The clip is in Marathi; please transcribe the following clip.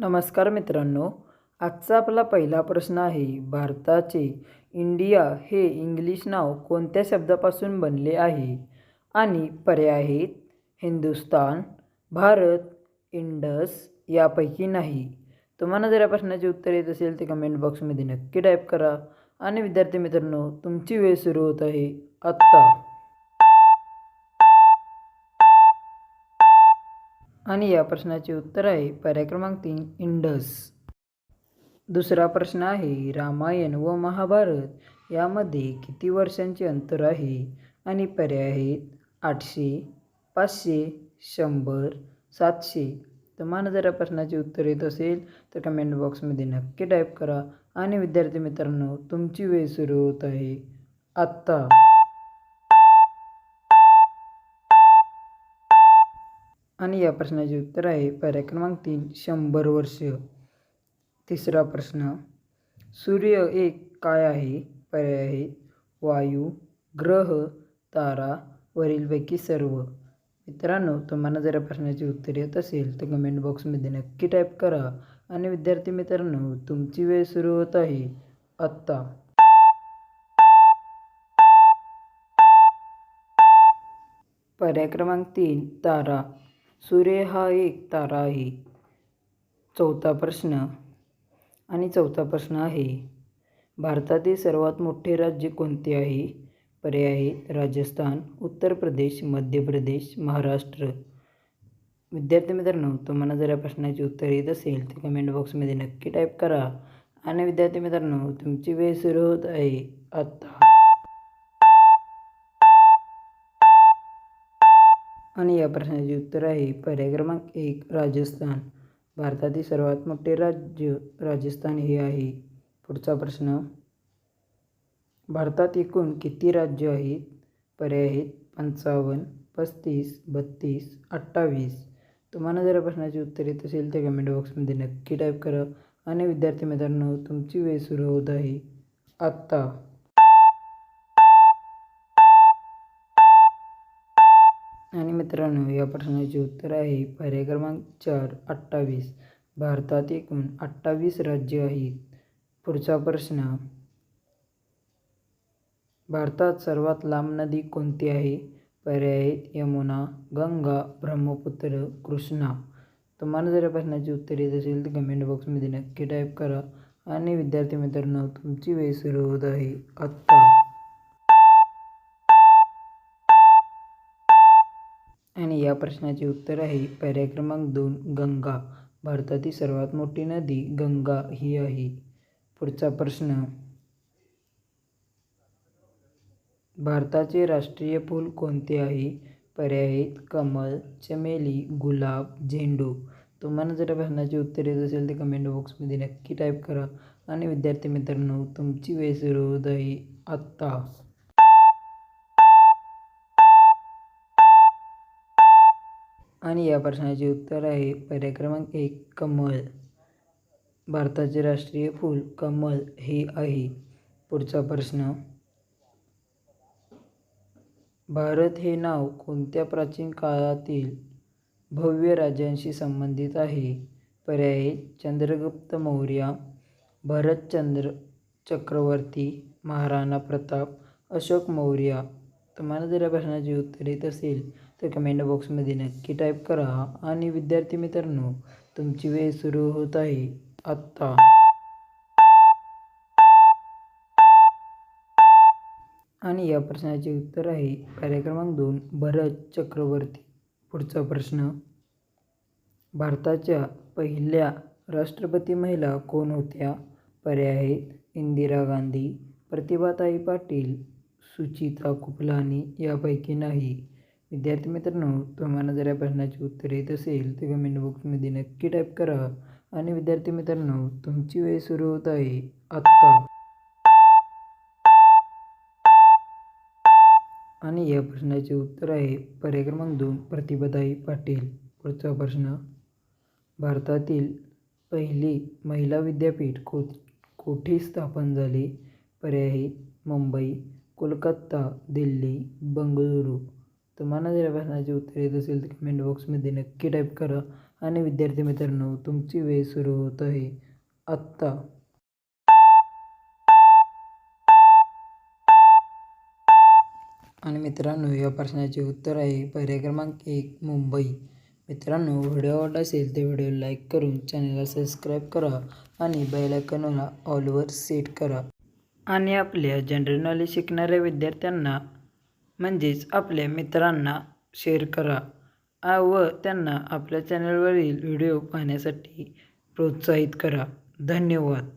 नमस्कार मित्रांनो आजचा आपला पहिला प्रश्न आहे भारताचे इंडिया हे इंग्लिश नाव कोणत्या शब्दापासून बनले आहे? आणि पर्याय आहेत हिंदुस्तान भारत इंडस यापैकी नाही. तुम्हाला जर या प्रश्नाचे उत्तर येत असेल ते कमेंट बॉक्समध्ये नक्की टाईप करा. आणि विद्यार्थी मित्रांनो तुमची वेळ सुरू होत आहे आत्ता. आणि या प्रश्नाचे उत्तर आहे पर्याय क्रमांक तीन इंडस. दुसरा प्रश्न आहे रामायण व महाभारत यामध्ये किती वर्षांचे अंतर आहे आणि पर्याय आहेत? आठशे पाचशे शंभर सातशे. तुम्हाला जर या प्रश्नाचे उत्तर येत असेल तर कमेंट बॉक्समध्ये नक्की टाईप करा. आणि विद्यार्थी मित्रांनो तुमची वेळ सुरू होत आहे. आत्ता. आणि या प्रश्नाचे उत्तर आहे पर्याय क्रमांक तीन शंभर वर्ष. तिसरा प्रश्न सूर्य एक काय आहे? पर्याय आहे वायू ग्रह तारा वरीलपैकी सर्व. मित्रांनो तुम्हाला जर या प्रश्नाचे उत्तर येत असेल तर कमेंट बॉक्समध्ये नक्की टाईप करा. आणि विद्यार्थी मित्रांनो तुमची वेळ सुरू होत आहे. आत्ता. पर्याय क्रमांक तीन तारा. सूर्य हा एक तारा आहे. चौथा प्रश्न. आणि चौथा प्रश्न आहे. भारतातील सर्वात मोठे राज्य कोणते आहे? पर्याय आहे राजस्थान उत्तर प्रदेश मध्य प्रदेश महाराष्ट्र. विद्यार्थी मित्रांनो तुम्हाला जर या प्रश्नाची उत्तर येत असेल तर कमेंट बॉक्समध्ये नक्की टाईप करा. आणि विद्यार्थी मित्रांनो तुमची वेळ सुरू होत आहे. आत्ता आणि या प्रश्नाचे उत्तर आहे पर्याय क्रमांक एक राजस्थान. भारतातील सर्वात मोठे राज्य राजस्थान हे आहे. पुढचा प्रश्न. भारतात एकूण किती राज्य आहेत? पर्याय आहेत पंचावन्न पस्तीस बत्तीस अठ्ठावीस. तुम्हाला जर प्रश्नाचे उत्तर येत असेल तर कमेंट बॉक्समध्ये नक्की टाईप करा. आणि विद्यार्थी मित्रांनो तुमची वेळ सुरू होत आहे. आत्ता. आणि मित्रांनो या प्रश्नाचे उत्तर आहे पर्याय क्रमांक चार अठ्ठावीस. भारतात एकूण अठ्ठावीस राज्य आहेत. पुढचा प्रश्न भारतात सर्वात लांब नदी कोणती आहे? पर्याय आहेत यमुना गंगा ब्रह्मपुत्र कृष्णा. तुम्हाला जर या प्रश्नाचे उत्तर येत असेल तर कमेंट बॉक्समध्ये नक्की टाईप करा. आणि विद्यार्थी मित्रांनो तुमची वेळ सुरू होत आहे. आत्ता. आणि या प्रश्नाचे उत्तर आहे पर्याय क्रमांक दोन गंगा. भारतातील सर्वात मोठी नदी गंगा ही आहे. पुढचा प्रश्न. भारताचे राष्ट्रीय फूल कोणते आहे? पर्याय आहेत कमळ चमेली गुलाब झेंडू. तुम्हाला जर प्रश्नाचे उत्तर येत असेल तर कमेंट बॉक्समध्ये नक्की टाईप करा. आणि विद्यार्थी मित्रांनो तुमची वेळ सुरू होत आहे आत्ता. आणि या प्रश्नाचे उत्तर आहे पर्याय क्रमांक एक कमळ भारताचे राष्ट्रीय फूल कमळ हे आहे. पुढचा प्रश्न. भारत हे नाव कोणत्या प्राचीन काळातील भव्य राजांशी संबंधित आहे? पर्याय चंद्रगुप्त मौर्य भरतचंद्र चक्रवर्ती महाराणा प्रताप अशोक मौर्य. तुम्हाला जर या प्रश्नाचे उत्तर येत असेल तर कमेंट बॉक्समध्ये नक्की टाईप करा. आणि विद्यार्थी मित्रांनो तुमची वेळ सुरू होत आहे. आत्ता. आणि या प्रश्नाचे उत्तर आहे पर्याय क्रमांक दोन भरत चक्रवर्ती. पुढचा प्रश्न. भारताच्या पहिल्या राष्ट्रपती महिला कोण होत्या? पर्याय आहेत. इंदिरा गांधी प्रतिभाताई पाटील सुचिता कुपलानी यापैकी नाही. विद्यार्थी मित्रांनो तुम्हाला जर या प्रश्नाचे उत्तर येत असेल तर कमेंट बॉक्समध्ये नक्की टाईप करा. आणि विद्यार्थी मित्रांनो तुमची वेळ सुरू होत आहे. आत्ता. आणि या प्रश्नाचे उत्तर आहे पर्याय क्रमांक दोन प्रतिभाताई पाटील. पुढचा प्रश्न. भारतातील पहिली महिला विद्यापीठ को कोठे स्थापन झाले? पर्याय मुंबई कोलकाता दिल्ली बंगळुरू. तुम्हाला जर प्रश्नाची प्रश्नाचे उत्तर येत असेल तर कमेंट बॉक्समध्ये नक्की टाईप करा. आणि विद्यार्थी मित्रांनो तुमची वेळ सुरू होत आहे. आत्ता. आणि मित्रांनो या प्रश्नाचे उत्तर आहे पर्याय क्रमांक एक मुंबई. मित्रांनो व्हिडिओ आवडला असेल तर व्हिडिओ लाईक करून चॅनलला सबस्क्राईब करा आणि बेलायकनला ऑलवर सेट करा. आणि आपल्या जनरल नॉलेज शिकणाऱ्या विद्यार्थ्यांना म्हणजेच आपल्या मित्रांना शेअर करा. व त्यांना आपल्या चॅनलवरील व्हिडिओ पाहण्यासाठी प्रोत्साहित करा. धन्यवाद.